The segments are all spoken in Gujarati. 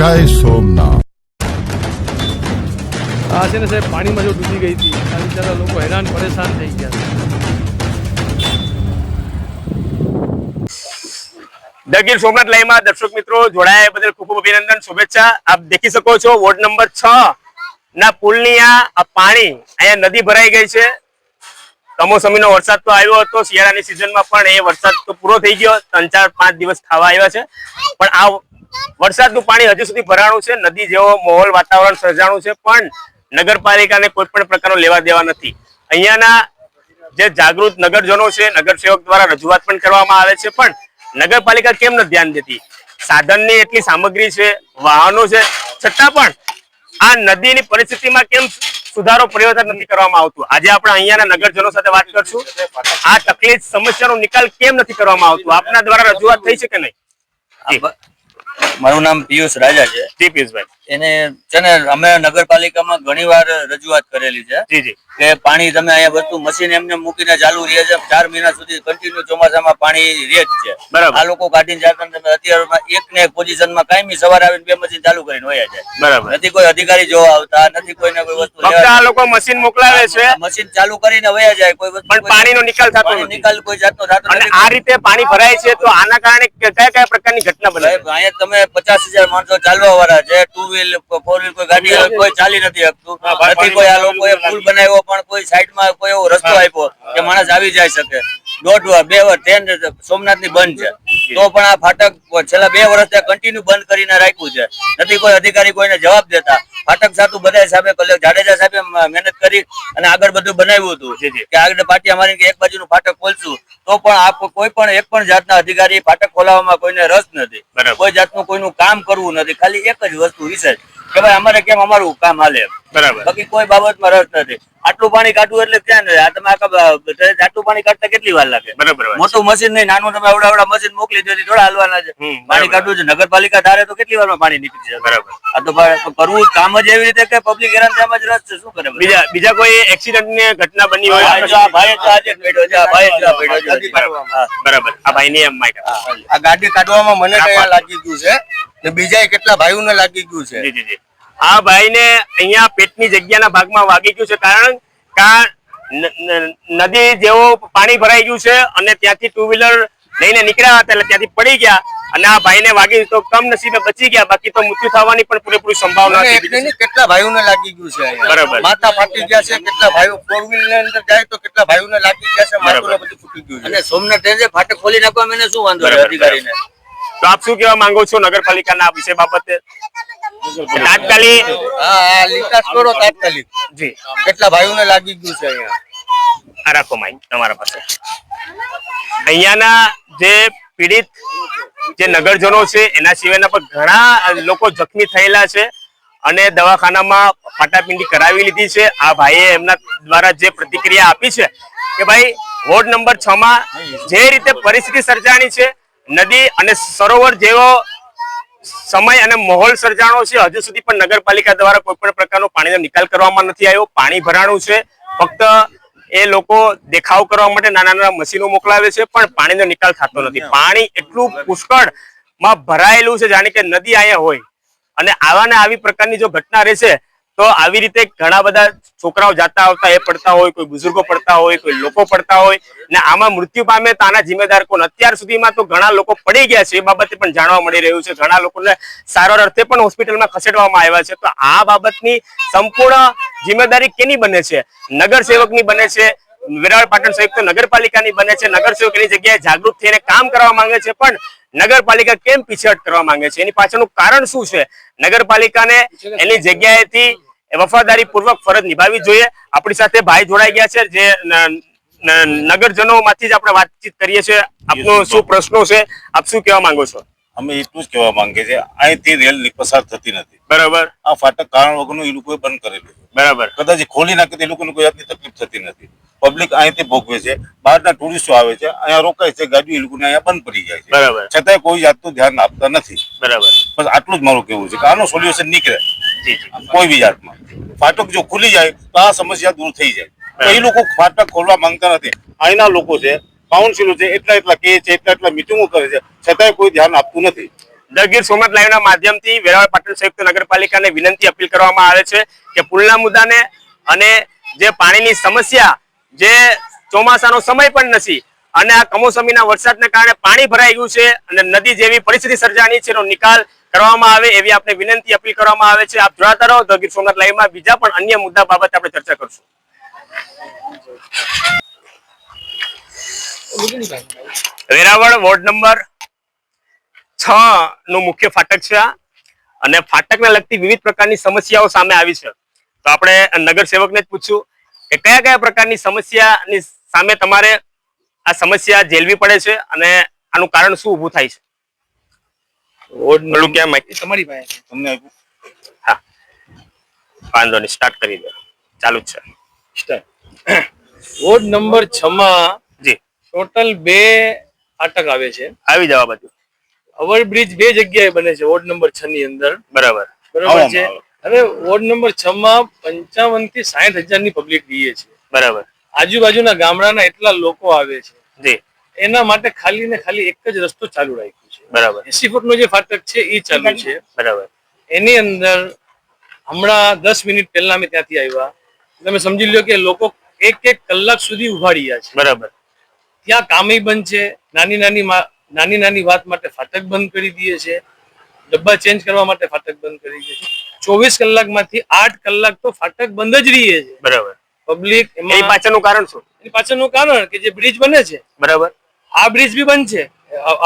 જય સોમનાથ. આ છે ને સાહેબ પાણીમાં જો ડૂબી ગઈ હતી આ બિચારા લોકો હેરાન પરેશાન થઈ ગયા દગીર સોમનાથ લાઈવમાં દર્શક મિત્રો જોડાયા એ બદલ ખૂબ ખૂબ અભિનંદન શુભેચ્છા. આપ દેખી શકો છો વોર્ડ નંબર છ ના પુલની આ આ પાણી અહીંયા નદી ભરાઈ ગઈ છે. કમોસમીનો વરસાદ તો આવ્યો હતો શિયાળાની સિઝનમાં પણ એ વરસાદ તો પૂરો થઈ ગયો ત્રણ ચાર પાંચ દિવસ ખાવા આવ્યા છે. પણ આ વરસાદનું પાણી હજુ સુધી ભરાણું છે, નદી જેવો માહોલ, વાતાવરણ સર્જાણું છે, પણ નગરપાલિકાને કોઈ પણ પ્રકારનો લેવા દેવા નથી. અહીંયાના જે જાગૃત નગરજનો છે, નગરસેવક દ્વારા રજૂઆત પણ કરવામાં આવે છે, પણ નગરપાલિકા કેમ ન ધ્યાન દેતી? સાધનની એટલી સામગ્રી છે, વાહનો છે, છતાં પણ આ નદીની પરિસ્થિતિમાં કેમ સુધારો, પરિવર્તન નથી કરવામાં આવતું? આજે આપણે અહીંયાના નગરજનો સાથે વાત કરશું. આ તકલીફ, સમસ્યાનો નિકાલ કેમ નથી કરવામાં આવતું? આપના દ્વારા રજૂઆત થઈ છે કે નહીં. મારું નામ પિયુષ રાજા છે. જી પિયુષભાઈ. એને છે ને અમે નગરપાલિકામાં ઘણી વાર રજૂઆત કરેલી છે. જી જી. કે પાણી તમે અહીંયા વસ્તુ મશીન એમને મૂકીને ચાલુ રહે છે ચાર મહિના સુધી કન્ટિન્યુ ચોમાસામાં પાણી રહે જ છે. બરાબર. આ લોકો કાઢીને જતા તમે અત્યારમાં એક ને એક પોઝિશનમાં કાયમી સવારે આવીને બે મશીન ચાલુ કરીને હોય છે બરાબર. નથી કોઈ અધિકારી જોવા આવતા નથી કોઈને કોઈ વસ્તુ આ લોકો મશીન મોકલાવે છે. મશીન ચાલુ કરીને વયા જાય કોઈ વસ્તુ પણ પાણીનો નિકાલ થતો નથી. નિકાલ કોઈ જાતનો થતો નથી. આ રીતે પાણી ભરાય છે તો આના કારણે કયા કયા પ્રકારની ઘટના બને અહીંયા તમે પચાસ હજાર માણસો ચાલવા વાળા છે ટુ વ્હીલ ફોર વ્હીલ કોઈ ગાડી કોઈ ચાલી નથી શકતું. નથી કોઈ આ લોકોએ પુલ બનાવ્યો પણ કોઈ સાઈડમાં કોઈ એવો રસ્તો આપ્યો કે માણસ આવી જાય શકે. દોઢ વાર બે વાર ટ્રેન સોમનાથની બંધ છે. તો પણ આ ફાટક છેલ્લા બે વર્ષ કન્ટિન્યુ બંધ કરીને રાખ્યું છે. નથી કોઈ અધિકારી કોઈને જવાબ દેતા. ફાટક સાતું બધા સાહેબે જાડેજા સાહેબે મહેનત કરી અને આગળ બધું બનાવ્યું હતું. કે આગળ પાટિયા મારીને એક બાજુનું ફાટક ખોલશું તો પણ આપ કોઈ પણ એક પણ જાતના અધિકારી ફાટક ખોલાવવામાં કોઈને રસ નથી. કોઈ જાતનું કોઈનું કામ કરવું નથી ખાલી એક જ વસ્તુ વિશે કે ભાઈ અમારે કેમ અમારું કામ હાલે. બરાબર. બાકી કોઈ બાબતમાં રસ નથી. આટલું પાણી કાઢવું એટલે ક્યાં નથી? આ તમે આખા આટલું પાણી કાઢતા કેટલી વાર લાગે? બરાબર મોટું મશીન નહીં નાનું તમે આવડા આવડા મશીન મોકલી દો થોડા હાલવાના છે. પાણી. કાઢવું છે નગરપાલિકા ધારે તો કેટલી વારમાં પાણી નીકળી જાય બરાબર. આ તો કરવું કામ જ એવી રીતે કે પબ્લિક હેરાન થવામાં જ રસ છે શું કરે બીજા બીજા કોઈ એક્સિડન્ટની ઘટના બની હોય? આ ભાઈ તો આજે બેઠો છે, આ ભાઈ તો બેઠો છે. બરાબર. આ ભાઈ ની એમ માઈક આ ગાડી કાઢવામાં મને કયા લાગી ગયું છે. ને બીજા કેટલા ભાઈઓને લાગી ગયું છે. જી જી જી. આ ભાઈ ને અહીંયા પેટની જગ્યાના ભાગમાં વાગી ગયું છે કારણ કે ન- ન- નદી જેવો પાણી ભરાઈ ગયું છે અને ત્યાંથી ટુ વ્હીલર લઈને નીકળ્યા હતા એટલે ત્યાંથી પડી ગયા અને આ ભાઈને વાગી તો કમ નસીબે બચી ગયા બાકી તો મૃત્યુ થવાની પણ પૂરેપૂરી સંભાવના કેટલા હતી. ને કેટલા ભાઈઓને લાગી ગયું છે બરાબર. માતા ફાટી ગયા છે કેટલા ભાઈઓ ફોર વ્હીલની અંદર જાય તો કેટલા ભાઈઓને લાગી ગયા છે માથું બધું ફૂટી ગયું છે. અને સોમનાથ ટ્રેન ફાટક ખોલી નાખવા મને શું વાંધો? છે બરાબર, અધિકારીને. તો આપ શું કહેવા માંગો છો નગરપાલિકાના આ વિષય બાબતે? તાત્કાલિક હા હા નિકાસ તાત્કાલિક. જી. કેટલા ભાઈઓને લાગી ગયું છે અહીંયા? આ રાખો માઇક તમારા પાસે. અહીંયાના જે પીડિત જે નગરજનો છે એના સિવાયના પણ ઘણા લોકો જખમી થયેલા છે અને દવાખાનામાં ફાટાપિંડી કરાવી લીધી છે. આ ભાઈએ એમના દ્વારા જે પ્રતિક્રિયા આપી છે કે ભાઈ વોર્ડ નંબર છ માં જે રીતે પરિસ્થિતિ સર્જાણી છે નદી અને સરોવર જેવો સમય અને માહોલ સર્જાણો છે. હજુ સુધી પણ નગરપાલિકા દ્વારા કોઈ પણ પ્રકારનો પાણીનો નિકાલ કરવામાં નથી આવ્યો. પાણી ભરાણું છે. ફક્ત એ લોકો દેખાવ કરવા માટે નાના નાના મશીનો મોકલાવે છે પણ પાણીનો નિકાલ થતો નથી. પાણી એટલું પુષ્કળમાં ભરાયેલું છે જાણે કે નદી અહીંયા હોય. અને આવા ને આવી પ્રકારની જો ઘટના રહેશે તો આવી રીતે ઘણા બધા છોકરાઓ જાતા આવતા, એ પડતા હોય, કોઈ બુઝુર્ગો પડતા હોય, કોઈ લોકો પડતા હોય, ને આમાં મૃત્યુ પામે તો આના જિમ્મેદાર કોણ? અત્યાર સુધીમાં તો ઘણા લોકો પડી ગયા છે, એ બાબતે પણ જાણવા મળી રહ્યું છે. ઘણા લોકોને સારવાર અર્થે પણ હોસ્પિટલમાં ખસેડવામાં આવ્યા છે. તો આ બાબતની સંપૂર્ણ જિમ્મેદારી કેની બને છે? નગર સેવકની બને છે વેરાવળ પાટણ સંયુક્ત નગરપાલિકાની બને છે. નગર સેવક એની જગ્યાએ જાગૃત થઈને કામ કરવા માંગે છે પણ નગરપાલિકા કેમ પીછેહટ કરવા માંગે છે? એની પાછળનું કારણ શું છે? નગરપાલિકાને એની જગ્યાએથી વફાદારી પૂર્વક ફરજ નિભાવવી જોઈએ. આપણી સાથે ભાઈ જોડાઈ ગયા છે જે નગરજનો માંથી જ આપણે વાતચીત કરીએ છીએ. આપનો શું પ્રશ્નો છે? આપ શું કહેવા માંગો છો? અમે એટલું જ કહેવા માંગે છે અહીંથી રેલ પસાર થતી નથી. બરાબર. આ ફાટક કારણ વગરનું એ લોકોએ બંધ કરેલું બરાબર. કદાચ ખોલી નાખે તો એ લોકોને કોઈ જાતની તકલીફ થતી નથી. પબ્લિક અહીંથી ભોગવે છે બહારના ટુરિસ્ટો આવે છે અહીંયા રોકાય છે ગાડી એ લોકોને અહીંયા બંધ પડી જાય છે. બરાબર. છતાંય કોઈ જાતનું ધ્યાન આપતા નથી. બરાબર. બસ આટલું જ મારું કેવું છે કે આનું સોલ્યુશન નીકળે. કોઈ બી જાતમાં. ફાટક જો ખુલી જાય તો આ સમસ્યા દૂર થઈ જાય. એ લોકો ફાટક ખોલવા માંગતા નથી. અહીંના લોકો છે કાઉન્સિલો છે, એટલા એટલા કે છે, એટલા એટલા મિટિંગો કરે છે. છતાંય કોઈ ધ્યાન આપતું નથી. દરગીર ગીર સોમનાથ લાઈવના માધ્યમથી વેરાવળ પાટણ સંયુક્ત નગરપાલિકાને વિનંતી અપીલ કરવામાં આવે છે કે પુલના મુદ્દાને અને જે પાણીની સમસ્યા, જે ચોમાસાનો સમય પણ નથી અને આ કમોસમીના વરસાદને કારણે પાણી ભરાઈ ગયું છે અને નદી જેવી પરિસ્થિતિ સર્જાની છે એનો નિકાલ કરવામાં આવે એવી આપણે વિનંતી અપીલ કરવામાં આવે છે. આપ જોડાતા રહો ધ ગીર સોમનાથ લાઈવમાં બીજા પણ અન્ય મુદ્દા બાબતે આપણે ચર્ચા કરશું. વેરાવળ વોર્ડ નંબર છ નું મુખ્ય ફાટક છે આ. અને ફાટકને લગતી વિવિધ પ્રકારની સમસ્યાઓ સામે આવી છે. તો આપણે નગર સેવકને જ પૂછ્યું કે કયા કયા પ્રકારની સમસ્યાની સામે તમારે આ સમસ્યા ઝેલવી પડે છે અને આનું કારણ શું ઊભું થાય છે? તમારી પાસે તમને આપ્યું? હા. વાંધો નહીં સ્ટાર્ટ કરી દો. ચાલુ જ છે. વોર્ડ નંબર છ માં ટોટલ બે ફાટક આવે છે. આવી જવા બધું ઓવરબ્રિજ બે જગ્યાએ બને છે વોર્ડ નંબર છ ની અંદર. બરાબર. બરાબર છે. હવે વોર્ડ નંબર છ માં પંચાવનથી સાઠ હજારની પબ્લિક રહીએ છે. બરાબર. આજુબાજુના ગામડાના એટલા લોકો આવે છે. જી. એના માટે ખાલી ને ખાલી એક જ રસ્તો ચાલુ રાખ્યો છે. બરાબર. એસી ફૂટ નો જે ફાટક છે એ ચાલુ છે. બરાબર. એની અંદર હમણાં દસ મિનિટ પહેલા અમે ત્યાંથી આવ્યા. તમે સમજી લો કે લોકો એક એક કલાક સુધી ઊભા રહ્યા છે. બરાબર. ત્યાં કામે બંધ છે નાની નાની નાની નાની વાત માટે ફાટક બંધ કરી દઈએ છે ડબ્બા ચેન્જ કરવા માટે ફાટક બંધ કરી દે છે. ચોવીસ કલાકમાંથી આઠ કલાક તો ફાટક બંધ જ રહીએ છે. બરાબર. પબ્લિક એની પાછળનું કારણ શું? એની પાછળનું કારણ કે જે બ્રિજ બને છે બરાબર. આ બ્રિજ બી બંધ છે.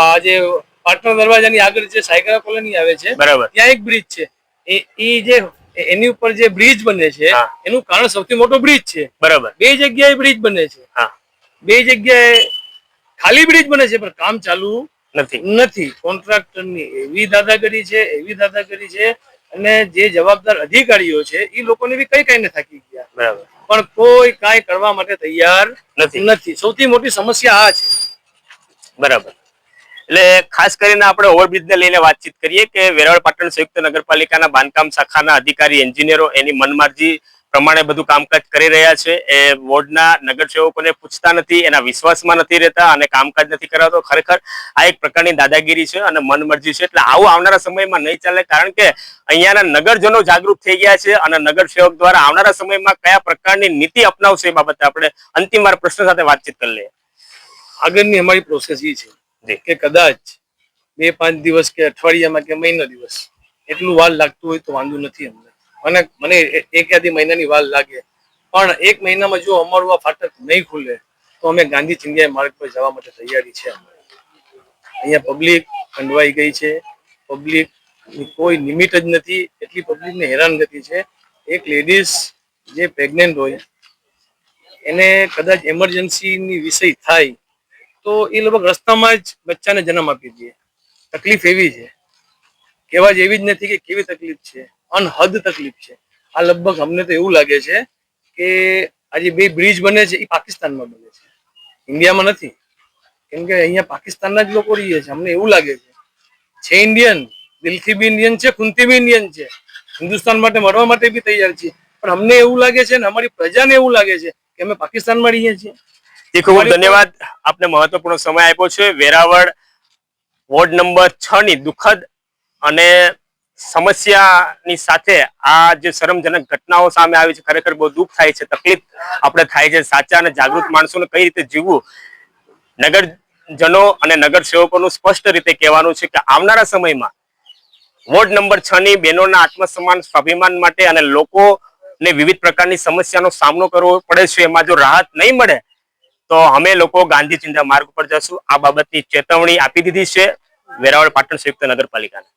આ જે પાટણ દરવાજાની આગળ જે સાયકરા કોલોની આવે છે બરાબર. ત્યાં એક બ્રિજ છે. એ ઈ જે એની ઉપર જે બ્રિજ બને છે એનું કારણ સૌથી મોટો બ્રિજ છે. બરાબર. બે જગ્યાએ બ્રિજ બને છે. હા. બે જગ્યાએ ખાલી બ્રિજ બને છે પણ કામ ચાલુ નથી. નથી. કોન્ટ્રાક્ટરની એવી દાદાગીરી છે એવી દાદાગીરી છે અને જે જવાબદાર અધિકારીઓ છે એ લોકોને બી કઈ કઈને થાકી ગયા. બરાબર. પણ કોઈ કાંઈ કરવા માટે તૈયાર નથી. નથી. સૌથી મોટી સમસ્યા આ છે. બરાબર. એટલે ખાસ કરીને આપણે ઓવરબ્રિજને લઈને વાતચીત કરીએ કે વેરાવળ પાટણ સંયુક્ત નગરપાલિકાના બાંધકામ શાખાના અધિકારી એન્જિનિયરો એની મનમરજી પ્રમાણે બધું કામકાજ કરી રહ્યા છે. એ વોર્ડના નગરસેવકોને પૂછતા નથી એના વિશ્વાસમાં નથી રહેતા અને કામકાજ નથી કરાવતો. ખરેખર આ એક પ્રકારની દાદાગીરી છે અને મનમરજી છે. એટલે આવું આવનારા સમયમાં નહીં ચાલે કારણ કે અહીંયાના નગરજનો જાગૃત થઈ ગયા છે અને નગરસેવક દ્વારા આવનારા સમયમાં કયા પ્રકારની નીતિ અપનાવશે એ બાબતે આપણે અંતિમ વાર પ્રશ્ન સાથે વાતચીત કરી લઈએ. આગળની અમારી પ્રોસેસ એ છે કે કદાચ બે પાંચ દિવસ કે અઠવાડિયામાં કે મહિનો દિવસ એટલું વાર લાગતું હોય તો વાંધો નથી અમને. મને મને એક યાદી મહિનાની વાર લાગે. પણ એક મહિનામાં જો અમારું આ ફાટક નહીં ખુલે, તો અમે ગાંધી ચિંધ્યા માર્ગ પર જવા માટે તૈયારી છે અહીંયા પબ્લિક ખંડવાઈ ગઈ છે. પબ્લિક કોઈ લિમિટ જ નથી. એટલી પબ્લિકને હેરાનગતિ છે. એક લેડીઝ જે પ્રેગ્નેન્ટ હોય, એને કદાચ એમરજન્સીની વિષય થાય, તો એ લગભગ રસ્તામાં જ બચ્ચાને જન્મ આપી દે. તકલીફ એવી છે. કહેવા જેવી જ નથી કે કેવી તકલીફ છે. અનહદ તકલીફ છે. આ લગભગ અમને તો એવું લાગે છે કે આ જે બે બ્રિજ બને છે એ પાકિસ્તાનમાં બને છે. ઇન્ડિયામાં નથી. કેમ કે અહીંયા પાકિસ્તાનના જ લોકો રહીએ છે. અમને એવું લાગે છે. છે ઇન્ડિયન, દિલથી બી ઇન્ડિયન છે, ખૂનથી બી ઇન્ડિયન છે. હિન્દુસ્તાન માટે મરવા માટે બી તૈયાર છીએ. પણ અમને એવું લાગે છે ને અમારી પ્રજાને એવું લાગે છે કે અમે પાકિસ્તાનમાં રહીએ છીએ. જી ખૂબ ધન્યવાદ. આપને મહત્વપૂર્ણ સમય આપ્યો છે. વેરાવળ વોર્ડ નંબર છ ની દુઃખદ અને સમસ્યાની સાથે આ જે શરમજનક ઘટનાઓ સામે આવી છે, ખરેખર બહુ દુઃખ થાય છે, તકલીફ આપણે થાય છે. સાચા અને જાગૃત માણસોને કઈ રીતે જીવવું? નગરજનો અને નગર સેવકોનું સ્પષ્ટ રીતે કહેવાનું છે કે આવનારા સમયમાં વોર્ડ નંબર છ ની બહેનોના આત્મસન્માન, સ્વાભિમાન માટે અને લોકોને વિવિધ પ્રકારની સમસ્યાનો સામનો કરવો પડે છે, એમાં જો રાહત નહીં મળે, તો અમે લોકો ગાંધી ચિંતા માર્ગ ઉપર જશું. આ બાબતની ચેતવણી આપી દીધી છે વેરાવળ પાટણ સંયુક્ત નગરપાલિકાને.